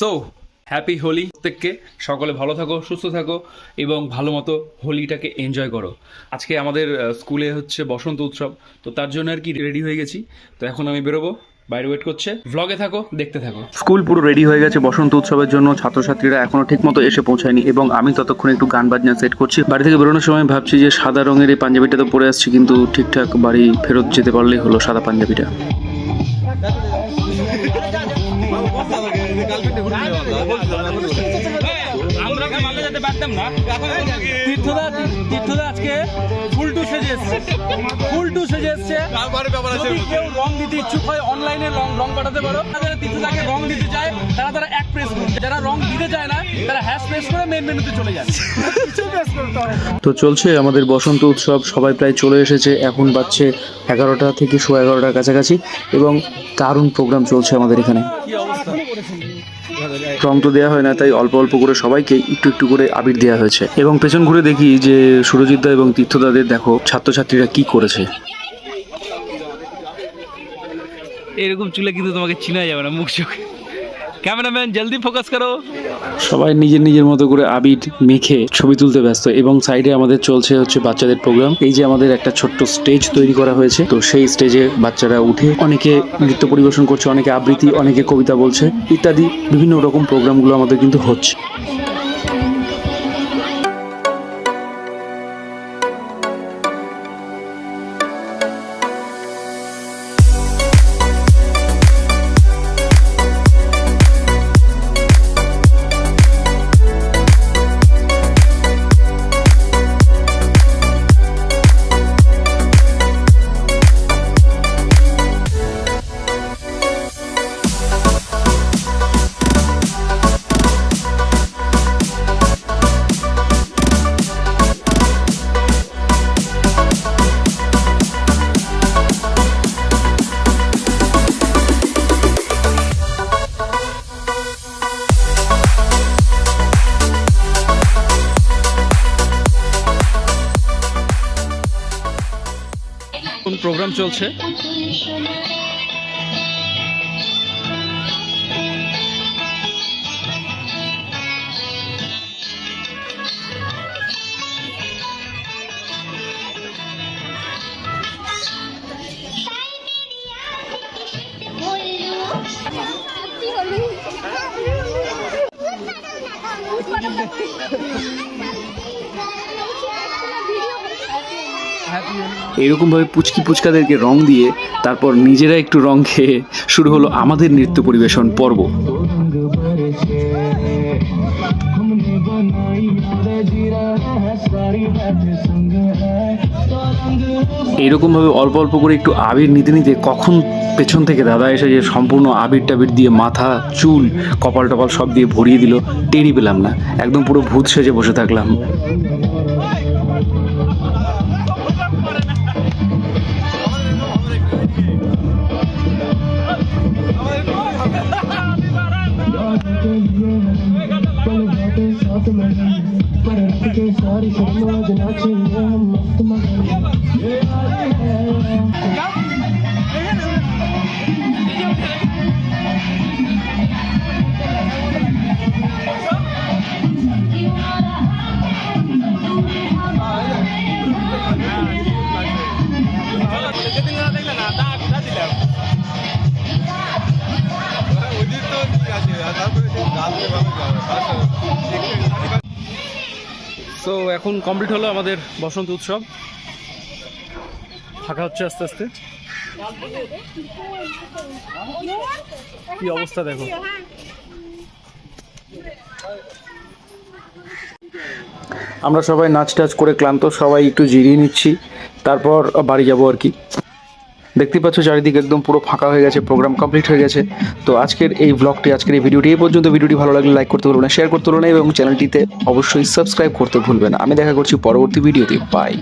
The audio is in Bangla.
সো হ্যাপি হোলি প্রত্যেককে। সকলে ভালো থাকো, সুস্থ থাকো এবং ভালো মতো হোলিটাকে এনজয় করো। আজকে আমাদের স্কুলে হচ্ছে বসন্ত উৎসব, তো তার জন্য আর কি রেডি হয়ে গেছি। তো এখন আমি বেরোবো, বাইরে ওয়েট করছে। ভ্লগে থাকো, দেখতে থাকো। স্কুল পুরো রেডি হয়ে গেছে বসন্ত উৎসবের জন্য, ছাত্রছাত্রীরা এখনও ঠিক মতো এসে পৌঁছায়নি এবং আমি ততক্ষণ একটু গান বাজনা সেট করছি। বাড়ি থেকে বেরোনোর সময় ভাবছি যে সাদা রঙের এই পাঞ্জাবিটা তো পরে আসছি, কিন্তু ঠিকঠাক বাড়ি ফেরত যেতে পারলেই হলো সাদা পাঞ্জাবিটা। আমরা যেতে পারতাম না তীর্থদা তীর্থদা আজকে ফুলটু সেজে এসছে। ফুলটু সেজে এসছে যদি কেউ রং দিতে ইচ্ছুক হয় অনলাইনে রং রং পাঠাতে পারো। যারা তীর্থদাকে রং দিতে চায় যারা রং দিতে চায় না তারা হ্যাশ প্রেস করে মেন মেনুতে চলে যায়। তো চলছে আমাদের বসন্ত উৎসব সবাই প্রায় চলে এসেছে এখন বাজছে এগারোটা থেকে সোয়া এগারোটার কাছাকাছি এবং দারুণ প্রোগ্রাম চলছে আমাদের এখানে। রং তো দেওয়া হয় না তাই অল্প অল্প করে সবাইকে একটু একটু করে আবির দেওয়া হয়েছে। এবং পেছন ঘুরে দেখি যে সুরজিৎ দা এবং তীর্থদাদের দেখো ছাত্রছাত্রীরা কি করেছে। এরকম চুলে কিন্তু তোমাকে চিনা যাবে না মুখ চোখ। ক্যামেরাম্যান, জলদি ফোকাস করো। সবাই নিজের নিজের মতো করে আবির মেখে ছবি তুলতে ব্যস্ত এবং সাইডে আমাদের চলছে হচ্ছে বাচ্চাদের প্রোগ্রাম এই যে আমাদের একটা ছোট্ট স্টেজ তৈরি করা হয়েছে, তো সেই স্টেজে বাচ্চারা উঠে অনেকে নৃত্য পরিবেশন করছে, অনেকে আবৃত্তি, অনেকে কবিতা বলছে, ইত্যাদি বিভিন্ন রকম প্রোগ্রামগুলো আমাদের কিন্তু হচ্ছে। প্রোগ্রাম চলছে। ভাবে পুচকি পুচকাদেরকে রং দিয়ে তারপর নিজেরা একটু রং খেয়ে শুরু হলো আমাদের নৃত্য পরিবেশন পর্ব। এইরকম ভাবে অল্প অল্প করে একটু আবির নিতে নিতে কখন পেছন থেকে দাদা এসে যে সম্পূর্ণ আবির টাবির দিয়ে মাথা, চুল, কপাল টপাল সব দিয়ে ভরিয়ে দিল, টেরই পেলাম না। একদম পুরো ভূত সেজে বসে থাকলাম। मस्त मजा पर के सारी शर्मा जना चाहिए हम मस्त সো এখন কমপ্লিট হলো আমাদের বসন্ত উৎসব। ফাঁকা হচ্ছে আস্তে আস্তে। কি অবস্থা দেখো। আমরা সবাই নাচ টাচ করে ক্লান্ত, সবাই একটু জিরিয়ে নিচ্ছি। তারপর বাড়ি যাব আর কি। দেখতে পাচ্ছ চারিদিক একদম পুরো ফাঁকা হয়ে গেছে প্রোগ্রাম কমপ্লিট হয়ে গেছে। তো আজকের এই ব্লগটি আজকের এই ভিডিওটি এই পর্যন্ত। ভিডিওটি ভালো লাগলে লাইক করতে ভুলবেন না শেয়ার করতে ভুলবেন না এবং চ্যানেলটিতে অবশ্যই সাবস্ক্রাইব করতে ভুলবে না। আমি দেখা করছি পরবর্তী ভিডিওতে। বাই